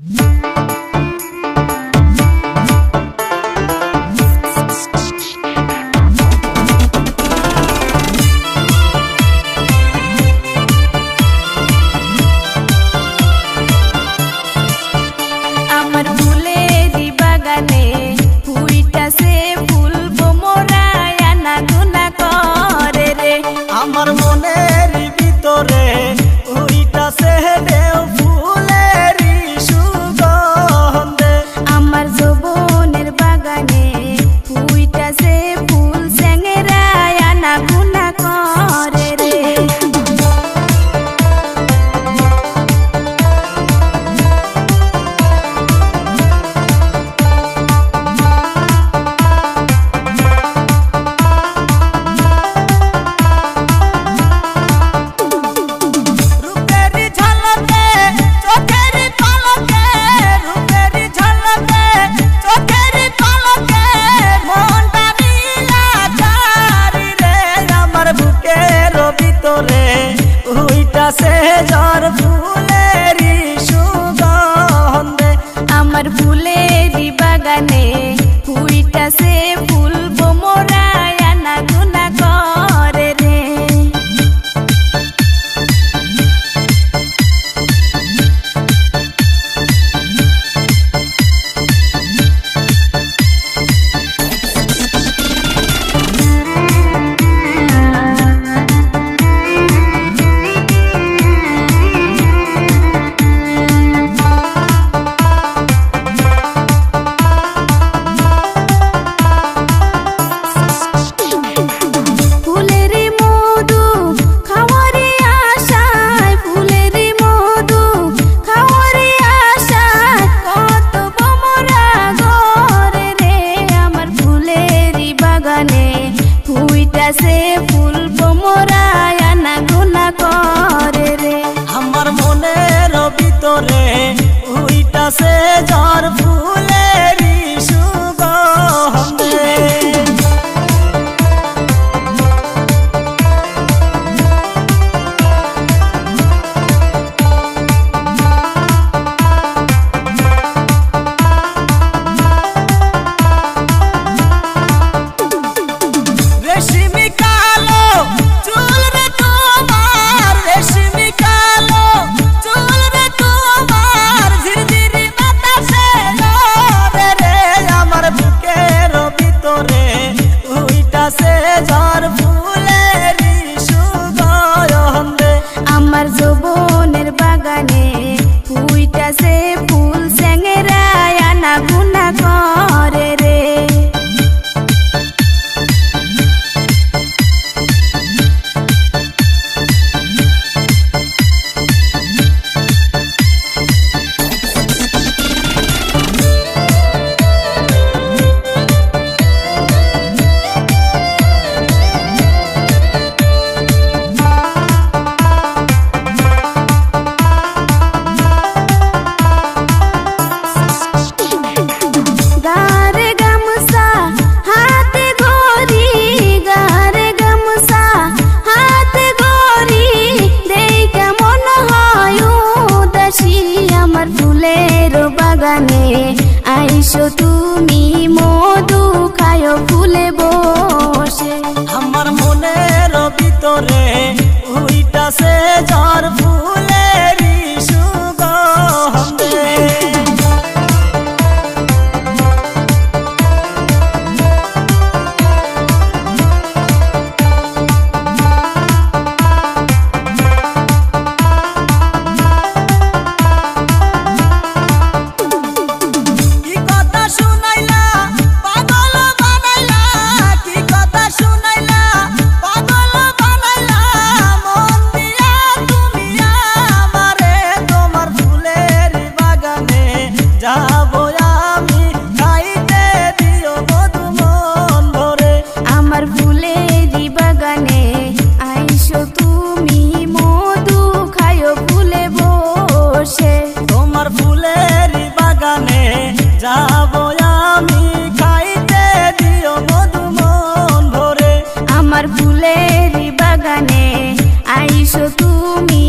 Música জ্বর ফুলেরি আমার ফুলেরি বাগানে ফুইটাছে গাছে ফুল কোমরায় আনা গুনা করে রে। আমার মনের ভিতরে উইটাছে জ্বর ফুল। সে ফুল সেঙেরায় আনা গুনা করে রে। আইসো তুমি মধু খায় ফুলে বসে। আমার মনের ভিতরে উইটাছে জ্বর ফুল ফুলের বাগানে আইসো তুমি